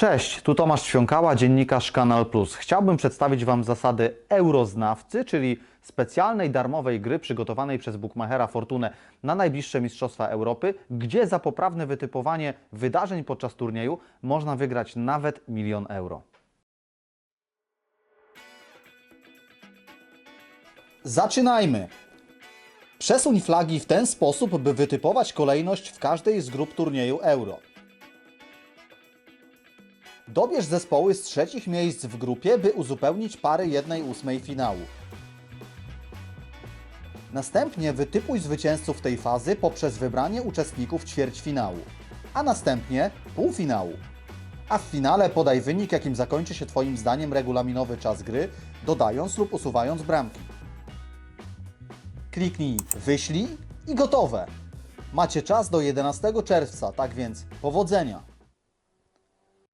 Cześć, tu Tomasz Świąkała, dziennikarz Kanal Plus. Chciałbym przedstawić Wam zasady Euroznawcy, czyli specjalnej darmowej gry przygotowanej przez Bookmachera Fortunę na najbliższe Mistrzostwa Europy, gdzie za poprawne wytypowanie wydarzeń podczas turnieju można wygrać nawet milion euro. Zaczynajmy! Przesuń flagi w ten sposób, by wytypować kolejność w każdej z grup turnieju Euro. Dobierz zespoły z trzecich miejsc w grupie, by uzupełnić pary 1-8 finału. Następnie wytypuj zwycięzców tej fazy poprzez wybranie uczestników ćwierćfinału, a następnie półfinału. A w finale podaj wynik, jakim zakończy się Twoim zdaniem regulaminowy czas gry, dodając lub usuwając bramki. Kliknij wyślij i gotowe. Macie czas do 11 czerwca, tak więc powodzenia!